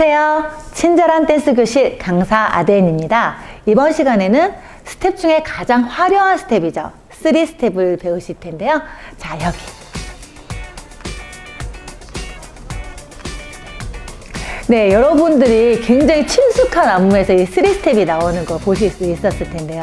안녕하세요. 친절한 댄스 교실 강사 아데인입니다. 이번 시간에는 스텝 중에 가장 화려한 스텝이죠. 3스텝을 배우실 텐데요. 자, 여기. 네, 여러분들이 굉장히 친숙한 안무에서 이 3스텝이 나오는 거 보실 수 있었을 텐데요.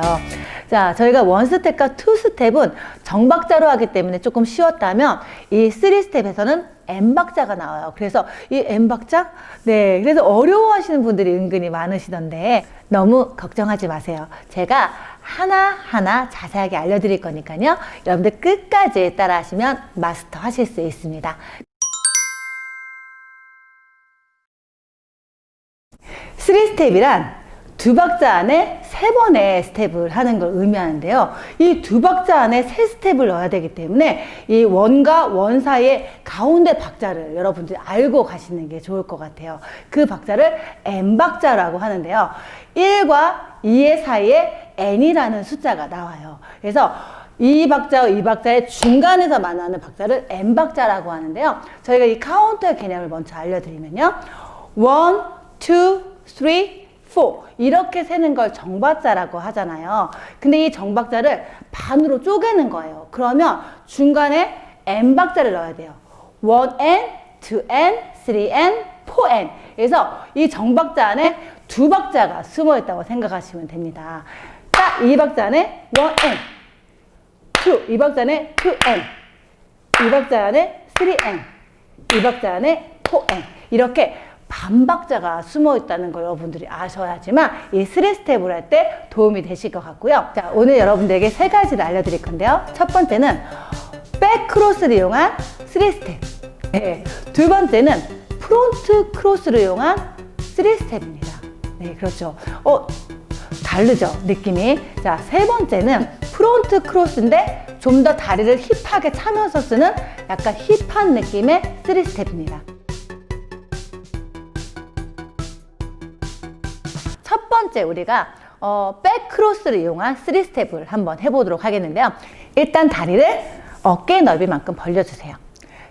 자, 저희가 원스텝과 투스텝은 정박자로 하기 때문에 조금 쉬웠다면 이 3스텝에서는 M박자가 나와요. 그래서 이 M박자? 네, 그래서 어려워하시는 분들이 은근히 많으시던데 너무 걱정하지 마세요. 제가 하나하나 자세하게 알려드릴 거니까요. 여러분들 끝까지 따라 하시면 마스터 하실 수 있습니다. 쓰리 스텝이란 두 박자 안에 세 번의 스텝을 하는 걸 의미하는데요. 이 두 박자 안에 세 스텝을 넣어야 되기 때문에 이 원과 원 사이의 가운데 박자를 여러분들이 알고 가시는 게 좋을 것 같아요. 그 박자를 N박자라고 하는데요. 1과 2의 사이에 N이라는 숫자가 나와요. 그래서 이 박자와 이 박자의 중간에서 만나는 박자를 N박자라고 하는데요. 저희가 이 카운터의 개념을 먼저 알려드리면요. 1, 2, 3, 4 이렇게 세는 걸 정박자라고 하잖아요. 근데 이 정박자를 반으로 쪼개는 거예요. 그러면 중간에 n박자를 넣어야 돼요. 1n, 2n, 3n, 4n. 그래서 이 정박자 안에 두 박자가 숨어 있다고 생각하시면 됩니다. 딱 이 박자 안에 1n, 2, 이 박자 안에 2n, 이 박자 안에 3n, 이 박자 안에 4n. 이렇게 반박자가 숨어 있다는 걸 여러분들이 아셔야지만 이 쓰리 스텝을 할 때 도움이 되실 것 같고요. 자, 오늘 여러분들에게 세 가지를 알려드릴 건데요. 첫 번째는 백크로스를 이용한 쓰리 스텝. 네. 두 번째는 프론트 크로스를 이용한 쓰리 스텝입니다. 네, 그렇죠. 어, 다르죠, 느낌이. 자, 세 번째는 프론트 크로스인데 좀 더 다리를 힙하게 차면서 쓰는 약간 힙한 느낌의 쓰리 스텝입니다. 번째 우리가 어, 백크로스를 이용한 3스텝을 한번 해보도록 하겠는데요. 일단 다리를 어깨 넓이만큼 벌려주세요.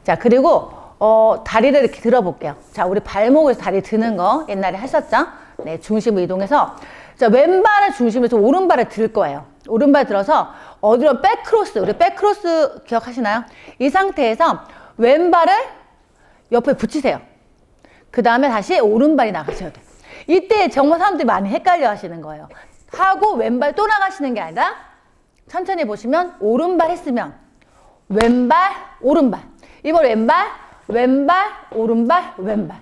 자, 그리고 어, 다리를 이렇게 들어볼게요. 자, 우리 발목에서 다리 드는 거 옛날에 하셨죠? 네, 중심을 이동해서 자, 왼발을 중심에서 오른발을 들 거예요. 오른발 들어서 어디로 백크로스, 우리 백크로스 기억하시나요? 이 상태에서 왼발을 옆에 붙이세요. 그 다음에 다시 오른발이 나가셔야 돼요. 이때 정말 사람들이 많이 헷갈려 하시는 거예요. 하고 왼발 또 나가시는 게 아니라 천천히 보시면 오른발 했으면 왼발, 오른발. 이번 왼발, 왼발, 오른발, 왼발.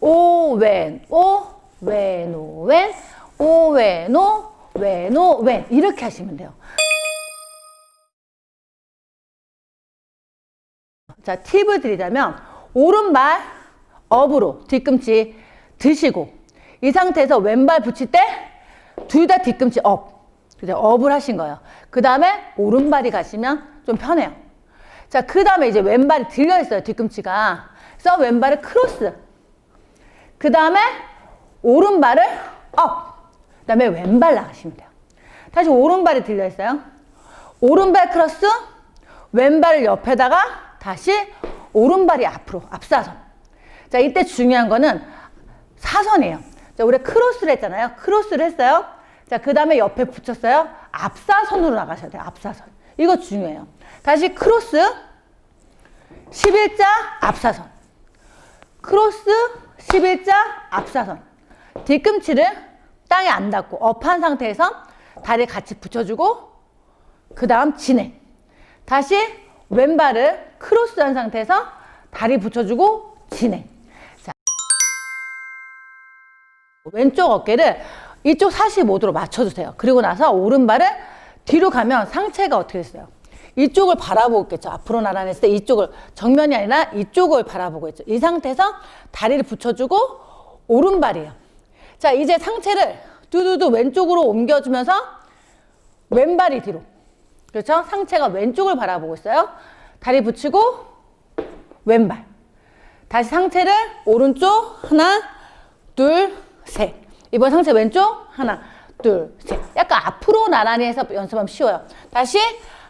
오, 왼, 오, 왼, 오, 왼, 오, 왼, 오, 왼, 오, 왼. 이렇게 하시면 돼요. 자, 팁을 드리자면 오른발 업으로 뒤꿈치 드시고 이 상태에서 왼발 붙일 때 둘 다 뒤꿈치 업. 그죠? 업을 하신 거예요. 그 다음에 오른발이 가시면 좀 편해요. 자, 그 다음에 이제 왼발이 들려 있어요. 뒤꿈치가. 그래서 왼발을 크로스. 그 다음에 오른발을 업. 그 다음에 왼발 나가시면 돼요. 다시 오른발이 들려 있어요. 오른발 크로스. 왼발을 옆에다가 다시 오른발이 앞으로 앞사선. 자, 이때 중요한 거는 사선이에요. 자, 우리 크로스를 했잖아요. 크로스를 했어요. 자, 그 다음에 옆에 붙였어요. 앞사선으로 나가셔야 돼요. 앞사선. 이거 중요해요. 다시 크로스, 11자 앞사선. 크로스, 11자 앞사선. 뒤꿈치를 땅에 안 닿고 업한 상태에서 다리 같이 붙여주고 그 다음 진행. 다시 왼발을 크로스한 상태에서 다리 붙여주고 진행. 왼쪽 어깨를 이쪽 45도로 맞춰주세요. 그리고 나서 오른발을 뒤로 가면 상체가 어떻게 됐어요? 이쪽을 바라보고 있겠죠. 앞으로 나란했을 때 이쪽을 정면이 아니라 이쪽을 바라보고 있죠. 이 상태에서 다리를 붙여주고 오른발이에요. 자, 이제 상체를 두두두 왼쪽으로 옮겨주면서 왼발이 뒤로. 그렇죠? 상체가 왼쪽을 바라보고 있어요. 다리 붙이고 왼발. 다시 상체를 오른쪽 하나, 둘, 셋. 이번 상체 왼쪽 하나, 둘, 셋. 약간 앞으로 나란히 해서 연습하면 쉬워요. 다시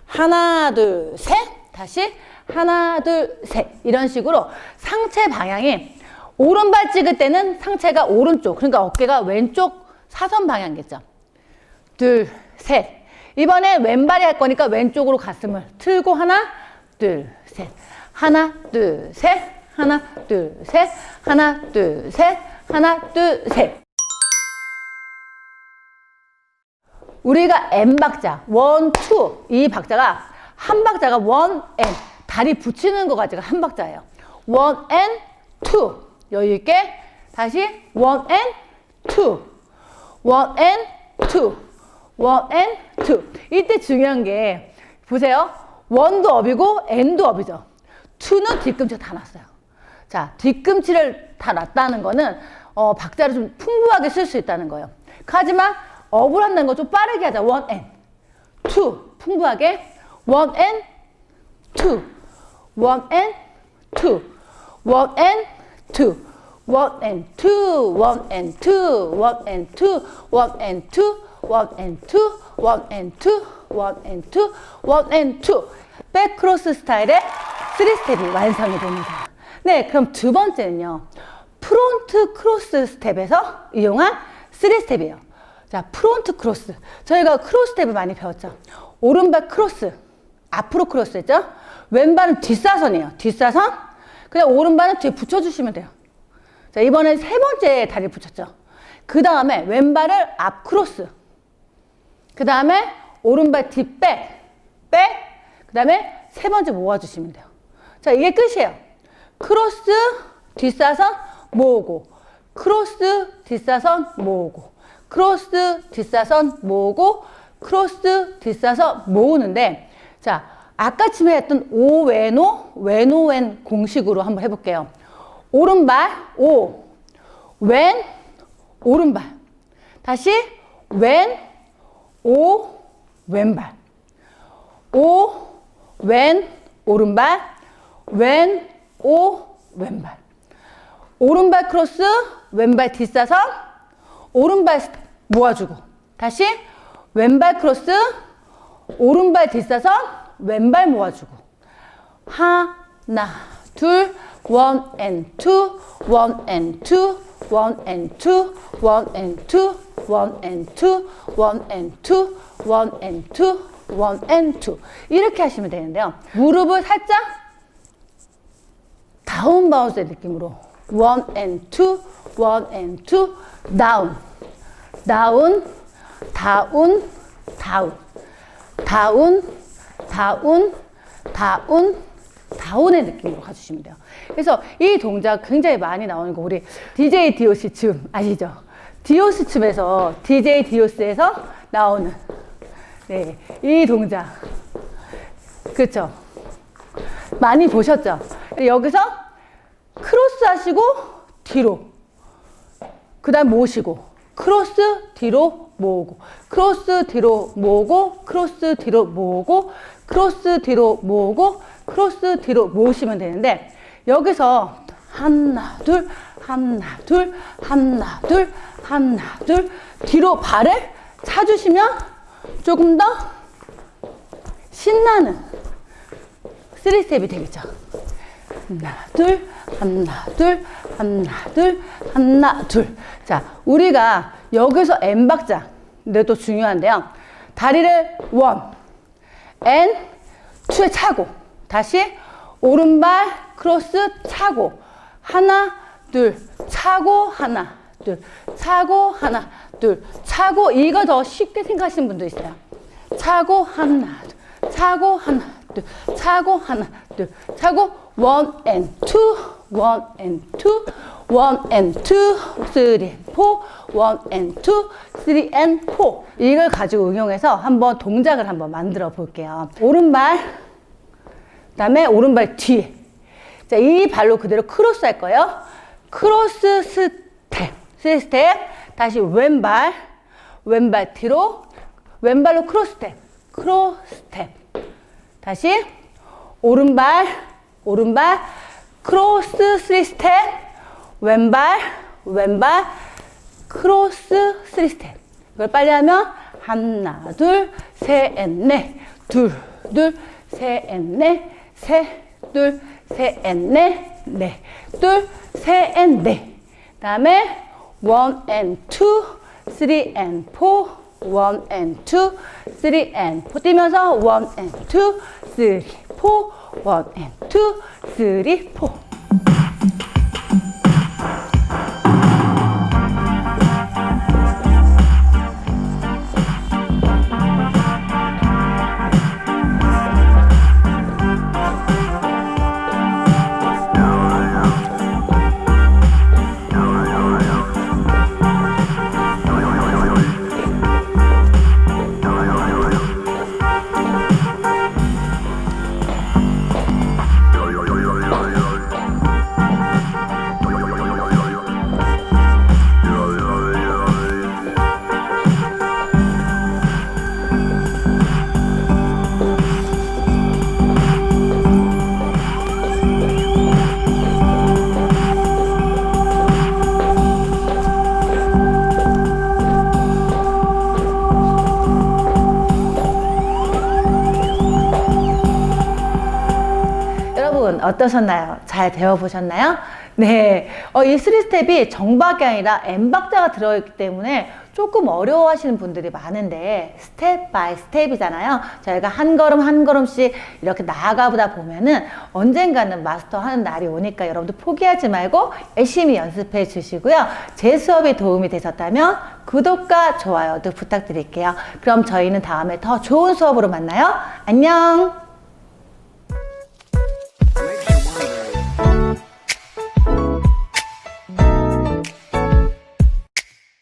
하나, 둘, 셋. 다시 하나, 둘, 셋. 이런 식으로 상체 방향이 오른발 찍을 때는 상체가 오른쪽, 그러니까 어깨가 왼쪽 사선 방향이겠죠. 둘, 셋. 이번에 왼발이 할 거니까 왼쪽으로 가슴을 틀고 하나, 둘, 셋. 하나, 둘, 셋. 하나, 둘, 셋. 하나, 둘, 셋. 하나, 둘, 셋. 우리가 N 박자, 원, 투. 이 박자가 한 박자가 원, N. 다리 붙이는 거 가지고 한 박자예요. 원, N, 투. 여유 있게. 다시 원, N, 투. 원, N, 투. 원, N, 투. 이때 중요한 게 보세요. 원도 업이고 N도 업이죠. 투는 뒤꿈치가 다 났어요. 자, 뒤꿈치를 다 놨다는 거는 어, 박자를 좀 풍부하게 쓸 수 있다는 거예요. 하지만 업을 한다는 거좀 빠르게 하자. 원, N, 투. 풍부하게. 원, N, 투. 원, N, 투. 원, N, 투. 원, N, 투. 원, N, 투. 원, N, 투. 원, N, 투. 원, N, 투. 원, N, 투. 원, N, 투. 원, N, 투. 백크로스 스타일의 3스텝이 완성이 됩니다. 네, 그럼 두 번째는요. 프론트 크로스 스텝에서 이용한 3스텝이에요. 자, 프론트 크로스. 저희가 크로스 스텝을 많이 배웠죠. 오른발 크로스, 앞으로 크로스 했죠? 왼발은 뒷사선이에요. 뒷사선. 그냥 오른발은 뒤에 붙여주시면 돼요. 자, 이번엔 세 번째 다리 붙였죠. 그 다음에 왼발을 앞 크로스. 그 다음에 오른발 뒷백, 백. 그 다음에 세 번째 모아주시면 돼요. 자, 이게 끝이에요. 크로스, 뒷사선, 모으고. 크로스, 뒷사선, 모으고. 크로스, 뒷사선, 모으고. 크로스, 뒷사선, 모으는데, 자, 아까쯤에 했던 오왼오, 왼오왼 공식으로 한번 해볼게요. 오른발, 오. 왼, 오른발. 다시, 왼, 오, 왼발. 오, 왼, 오른발. 왼, 오, 왼발. 오른발 크로스, 왼발 뒷사선, 오른발 스- 모아주고. 다시, 왼발 크로스, 오른발 뒷사선, 왼발 모아주고. 하나, 둘, 원, 앤, 투, 원, 앤, 투, 원, 앤, 투, 원, 앤, 투, 원, 앤, 투, 원, 앤, 투, 원, 앤, 투, 원, 앤, 투. 이렇게 하시면 되는데요. 무릎을 살짝 다운 바운스의 느낌으로 원 앤, 투, 원 앤, 투, 다운 다운, 다운, 다운 다운, 다운, down, 다운의 느낌으로 가주시면 돼요. 그래서 이 동작 굉장히 많이 나오는 거 우리 DJ DOC 춤 아시죠? DOC 춤에서 DJ DOC에서 나오는 네, 이 동작 그렇죠? 많이 보셨죠? 여기서 크로스 하시고 뒤로. 그 다음 모으시고. 크로스 뒤로 모으고. 크로스 뒤로 모으고 크로스 뒤로 모으고 크로스 뒤로 모으고 크로스 뒤로 모으시면 되는데 여기서 하나 둘 하나 둘 하나 둘 하나 둘 뒤로 발을 차주시면 조금 더 신나는 쓰리 스텝이 되겠죠. 하나, 둘, 하나, 둘, 하나, 둘, 하나, 둘. 자, 우리가 여기서 N 박자. 근데 또 중요한데요. 다리를 원, N, 투에 차고. 다시 오른발 크로스 차고. 하나, 둘, 차고, 하나, 둘, 차고, 하나, 둘, 차고. 이거 더 쉽게 생각하시는 분도 있어요. 차고, 하나, 둘, 차고, 하나, 둘, 차고, 하나, 둘, 차고, 원, 앤, 투, 원, 앤, 투, 원, 앤, 투, 쓰리, 포, 원, 앤, 투, 쓰리, 앤, 포. 이걸 가지고 응용해서 한번 동작을 한번 만들어 볼게요. 오른발, 그 다음에 오른발 뒤에. 자, 이 발로 그대로 크로스 할 거예요. 크로스 스텝. 스텝. 다시 왼발, 왼발 뒤로, 왼발로 크로스 스텝. 크로스 스텝. 다시 오른발, 오른발, 크로스 쓰리 스텝, 왼발, 왼발, 크로스 쓰리 스텝. 이걸 빨리 하면 하나, 둘, 셋, 넷, 둘, 둘, 셋, 넷, 셋, 둘, 셋, 앤, 넷, 넷. 둘, 셋, 앤, 넷. 다음에 one and two, three and two, three and four 뛰면서 two, three, four, one and two, three, four. 여러분 어떠셨나요? 잘 배워보셨나요? 네, 어, 이 3스텝이 정박이 아니라 N박자가 들어있기 때문에 조금 어려워하시는 분들이 많은데 스텝 바이 스텝이잖아요. 저희가 한 걸음 한 걸음씩 이렇게 나아가보다 보면은 언젠가는 마스터하는 날이 오니까 여러분들 포기하지 말고 열심히 연습해 주시고요. 제 수업이 도움이 되셨다면 구독과 좋아요도 부탁드릴게요. 그럼 저희는 다음에 더 좋은 수업으로 만나요. 안녕!